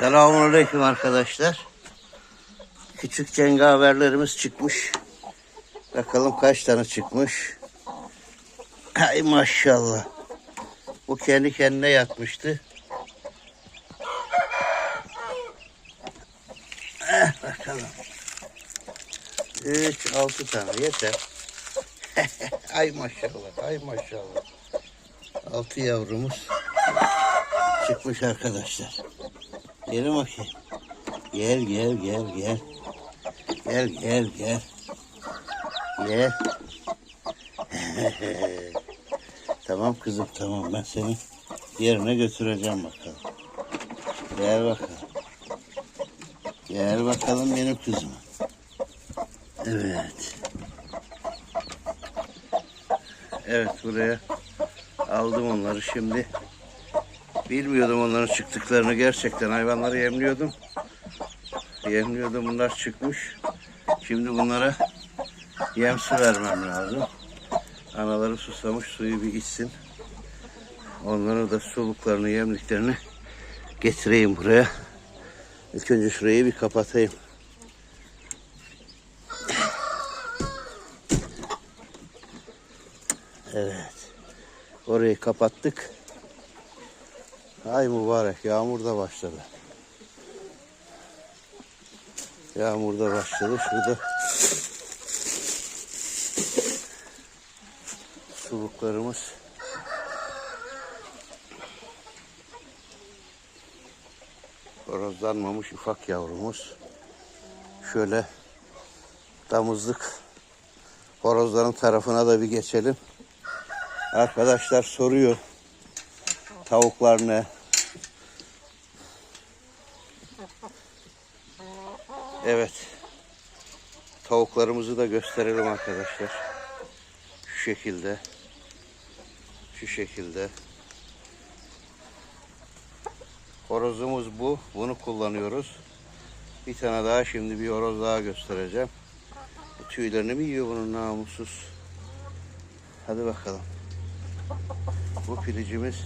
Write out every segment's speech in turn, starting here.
Selamünaleyküm arkadaşlar. Küçük cengaverlerimiz çıkmış. Bakalım kaç tane çıkmış. Ay maşallah. Bu kendi kendine yatmıştı. Eh, bakalım. Üç, altı tane yeter. ay maşallah, ay maşallah. Altı yavrumuz çıkmış arkadaşlar. Gelin bakayım. Gel gel gel gel. Gel gel gel. Gel. tamam kızım tamam ben seni yerine götüreceğim bakalım. Gel bakalım. Gel bakalım benim kızım. Evet. Evet buraya aldım onları şimdi. Bilmiyordum onların çıktıklarını gerçekten hayvanları yemliyordum. Yemliyordum bunlar çıkmış. Şimdi bunlara yem su vermem lazım. Anaları susamış suyu bir içsin. Onlara da suluklarını yemliklerini getireyim buraya. İlk önce şurayı bir kapatayım. Evet. Orayı kapattık. Ay mübarek yağmur da başladı. Yağmur da başladı. Şurada suluklarımız horozlanmamış ufak yavrumuz. Şöyle damızlık horozların tarafına da bir geçelim. Arkadaşlar soruyor tavuklar ne? Evet. Tavuklarımızı da gösterelim arkadaşlar. Şu şekilde. Şu şekilde. Horozumuz bu. Bunu kullanıyoruz. Bir tane daha şimdi bir horoz daha göstereceğim. Tüylerini mi yiyor bunun namussuz? Hadi bakalım. Bu pilicimiz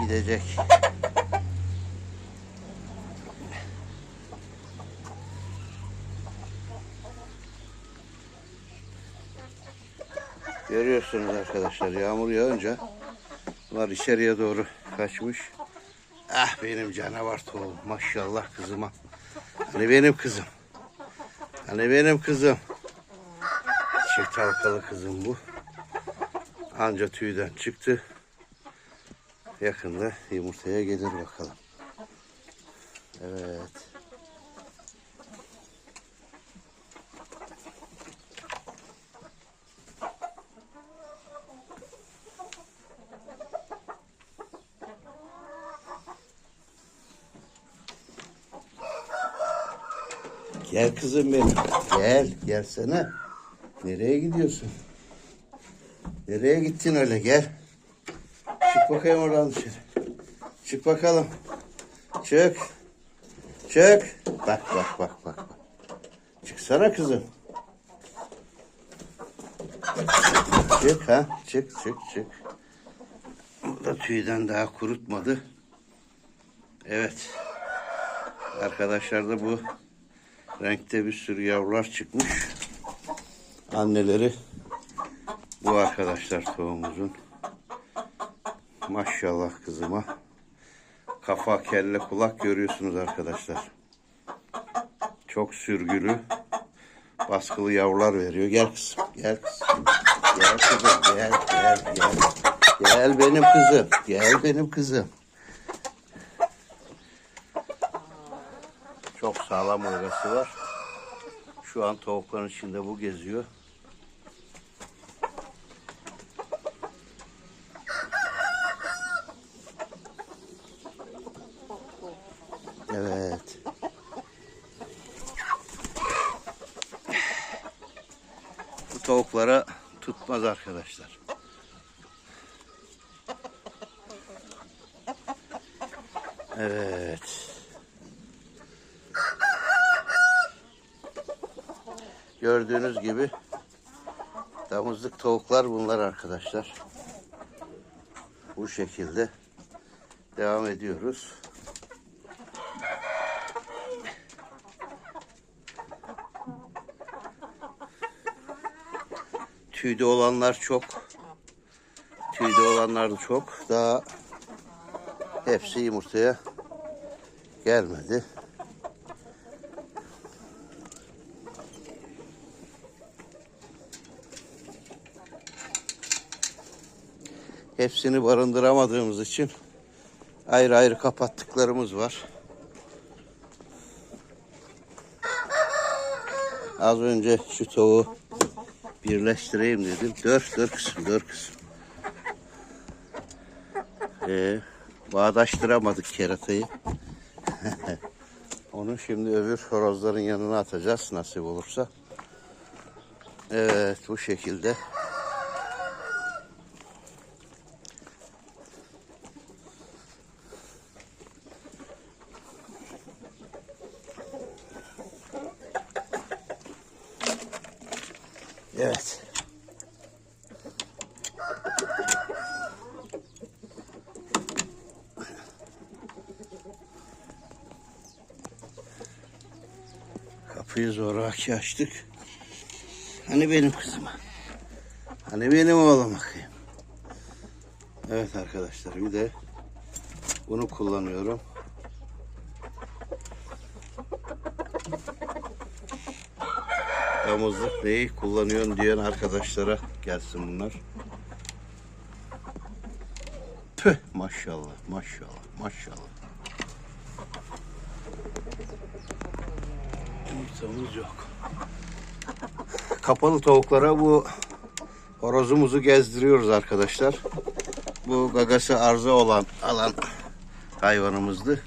gidecek. Görüyorsunuz arkadaşlar yağmur yağınca bunlar içeriye doğru kaçmış. Ah benim canavar tohum maşallah kızıma. Hani benim kızım. Hani benim kızım. Çift halkalı kızım bu. Anca tüyden çıktı. Yakında yumurtaya gelir bakalım. Evet. Gel kızım benim. Gel, gelsene. Nereye gidiyorsun? Nereye gittin öyle? Gel. Çık bakayım oradan dışarı. Çık bakalım. Çık. Çık. Bak bak bak bak. bak. Çıksana kızım. Çık ha. Çık çık çık. Bu da tüyden daha kurutmadı. Evet. Arkadaşlar da bu renkte bir sürü yavrular çıkmış. Anneleri bu arkadaşlar tohumumuzun. Maşallah kızıma. Kafa, kelle, kulak görüyorsunuz arkadaşlar. Çok sürgülü. Baskılı yavrular veriyor. Gel kızım. Gel kızım. Gel kızım. Gel, gel, gel. Gel benim kızım. Gel benim kızım. Çok sağlam orgası var. Şu an tavukların içinde bu geziyor. Evet. Bu tavuklara tutmaz arkadaşlar. Evet. Gördüğünüz gibi damızlık tavuklar bunlar arkadaşlar. Bu şekilde devam ediyoruz. Tüyde olanlar çok. Tüyde olanlar da çok. Daha hepsi yumurtaya gelmedi. Hepsini barındıramadığımız için ayrı ayrı kapattıklarımız var. Az önce şu tavuğu birleştireyim dedim. Dur, dur kızım, dur kızım. Ee, bağdaştıramadık keratayı. Onu şimdi öbür horozların yanına atacağız nasip olursa. Evet, bu şekilde. Evet. Kapıyı zoraki açtık. Hani benim kızıma? Hani benim oğlum bakayım. Evet arkadaşlar bir de bunu kullanıyorum. Damızlık neyi kullanıyorsun diyen arkadaşlara gelsin bunlar. Tüh maşallah maşallah maşallah. Yumurtamız yok. Kapalı tavuklara bu horozumuzu gezdiriyoruz arkadaşlar. Bu gagası arıza olan alan hayvanımızdı.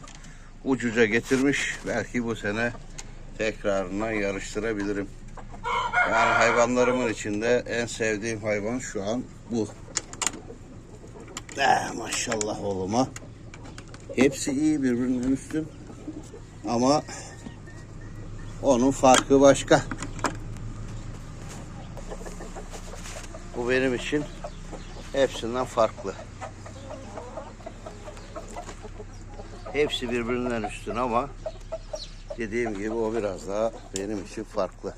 Ucuca getirmiş. Belki bu sene tekrarından yarıştırabilirim. Yani hayvanlarımın içinde en sevdiğim hayvan şu an bu. Eh, maşallah oğluma. Hepsi iyi birbirinden üstün. Ama onun farkı başka. Bu benim için hepsinden farklı. Hepsi birbirinden üstün ama dediğim gibi o biraz daha benim için farklı.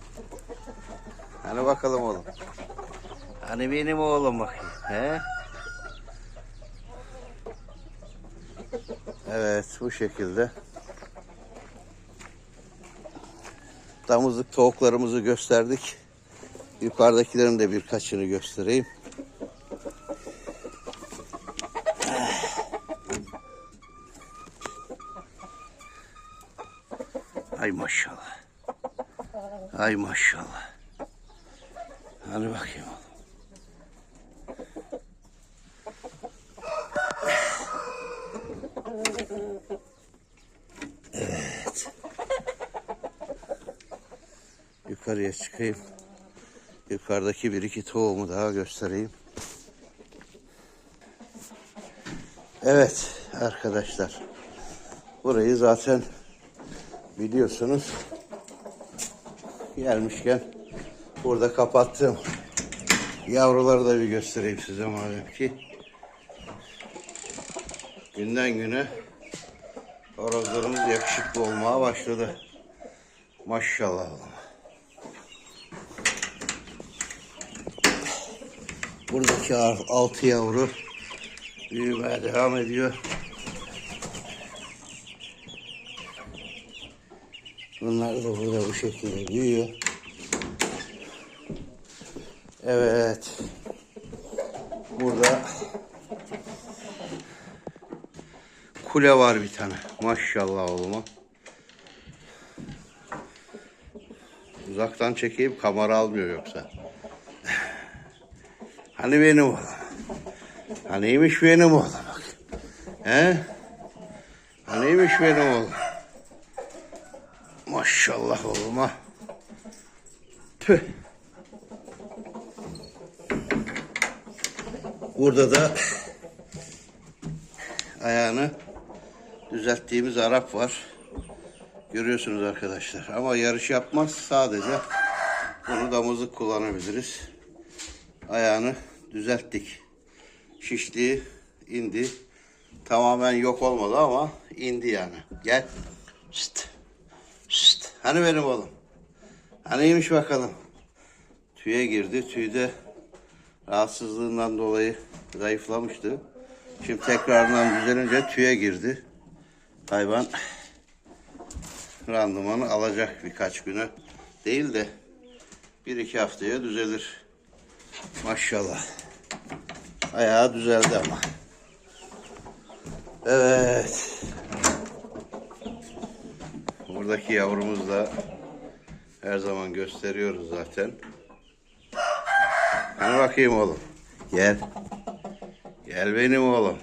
Hani bakalım oğlum. Hani benim oğlum bakayım. He? Evet bu şekilde. Damızlık tavuklarımızı gösterdik. Yukarıdakilerin de birkaçını göstereyim. Ay maşallah. Ay maşallah. Hadi bakayım oğlum. Evet. Yukarıya çıkayım. Yukarıdaki bir iki tohumu daha göstereyim. Evet arkadaşlar. Burayı zaten biliyorsunuz. Gelmişken burada kapattım. Yavruları da bir göstereyim size madem ki. Günden güne horozlarımız yakışıklı olmaya başladı. Maşallah. Buradaki altı yavru büyümeye devam ediyor. Bunlar da burada bu şekilde büyüyor. Evet. Burada kule var bir tane. Maşallah oğluma. Uzaktan çekeyim kamera almıyor yoksa. Hani benim oğlum? Haniymiş benim oğlum. He? Haniymiş benim oğlum? Maşallah oğluma. Tüh. Burada da ayağını düzelttiğimiz Arap var. Görüyorsunuz arkadaşlar. Ama yarış yapmaz. Sadece bunu damızlık kullanabiliriz. Ayağını düzelttik. Şişliği indi. Tamamen yok olmadı ama indi yani. Gel. Şşt. Şşt. Hani benim oğlum? Haniymiş bakalım. Tüye girdi. Tüyde rahatsızlığından dolayı zayıflamıştı. Şimdi tekrardan düzelince tüye girdi. Hayvan randımanı alacak birkaç güne. Değil de bir iki haftaya düzelir. Maşallah. Ayağı düzeldi ama. Evet. Buradaki yavrumuz da her zaman gösteriyoruz zaten. Hani bakayım oğlum. Gel. Gel benim oğlum.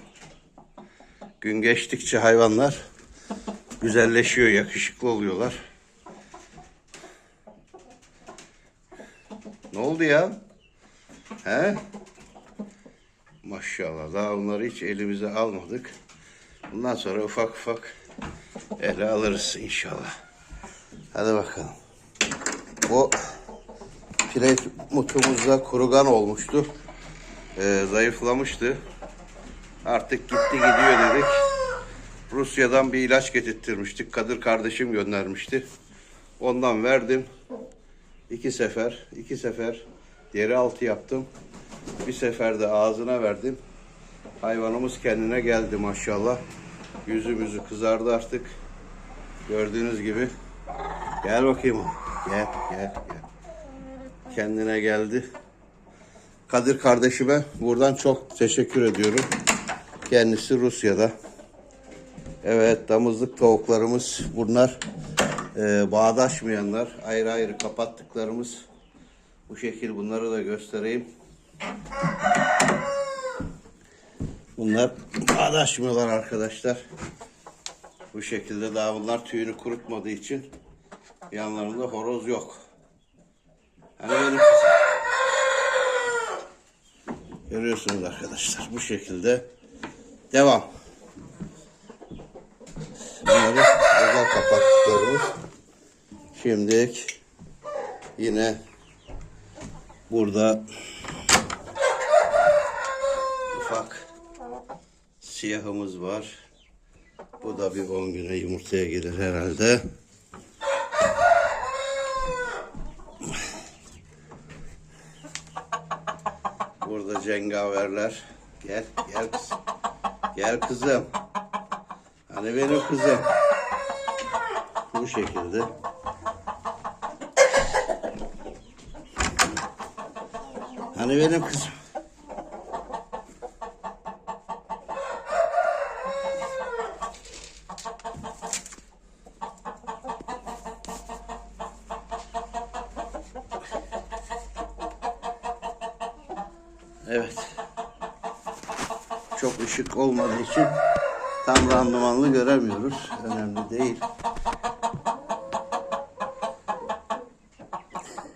Gün geçtikçe hayvanlar güzelleşiyor, yakışıklı oluyorlar. Ne oldu ya? He? Maşallah daha onları hiç elimize almadık. Bundan sonra ufak ufak ele alırız inşallah. Hadi bakalım. Bu mutumuzda kurugan olmuştu. Ee, zayıflamıştı. Artık gitti gidiyor dedik. Rusya'dan bir ilaç getirttirmiştik. Kadir kardeşim göndermişti. Ondan verdim. İki sefer, iki sefer deri altı yaptım. Bir sefer de ağzına verdim. Hayvanımız kendine geldi maşallah. Yüzümüzü kızardı artık. Gördüğünüz gibi. Gel bakayım. Gel, gel, gel. Kendine geldi. Kadir kardeşime buradan çok teşekkür ediyorum. Kendisi Rusya'da. Evet damızlık tavuklarımız bunlar. Ee, bağdaşmayanlar ayrı ayrı kapattıklarımız. Bu şekil bunları da göstereyim. Bunlar bağdaşmıyorlar arkadaşlar. Bu şekilde daha bunlar tüyünü kurutmadığı için yanlarında horoz yok. Hani benim. Görüyorsunuz arkadaşlar bu şekilde devam. Bunları özel kapattıklarımız. Şimdi yine burada ufak siyahımız var. Bu da bir 10 güne yumurtaya gelir herhalde. Burada cengaverler. Gel, gel kızım. Gel kızım. Hani benim kızım. Bu şekilde. Hani benim kızım. Evet. Çok ışık olmadığı için tam randımanlı göremiyoruz. Önemli değil.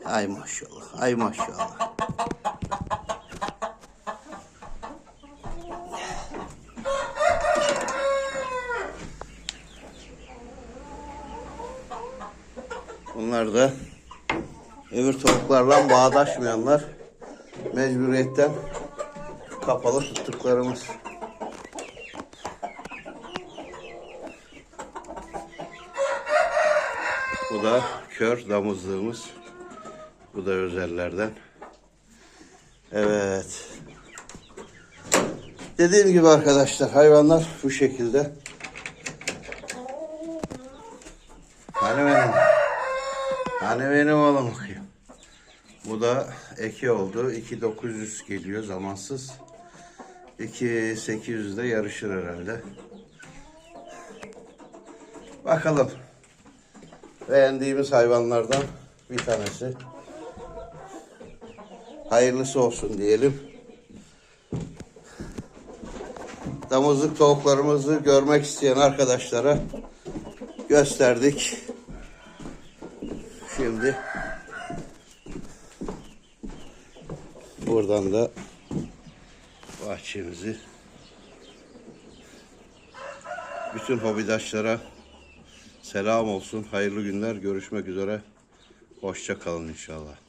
Ay maşallah, ay maşallah. Bunlar da öbür tavuklarla bağdaşmayanlar mecburiyetten kapalı tuttuklarımız. Bu da kör damızlığımız. Bu da özellerden. Evet. Dediğim gibi arkadaşlar hayvanlar bu şekilde. Hani benim? Hani benim oğlum bakayım. Bu da eki oldu. 2900 geliyor zamansız. 2800 de yarışır herhalde. Bakalım. Beğendiğimiz hayvanlardan bir tanesi. Hayırlısı olsun diyelim. Damızlık tavuklarımızı görmek isteyen arkadaşlara gösterdik. Şimdi buradan da bahçemizi bütün hobidaşlara selam olsun. Hayırlı günler. Görüşmek üzere. Hoşça kalın inşallah.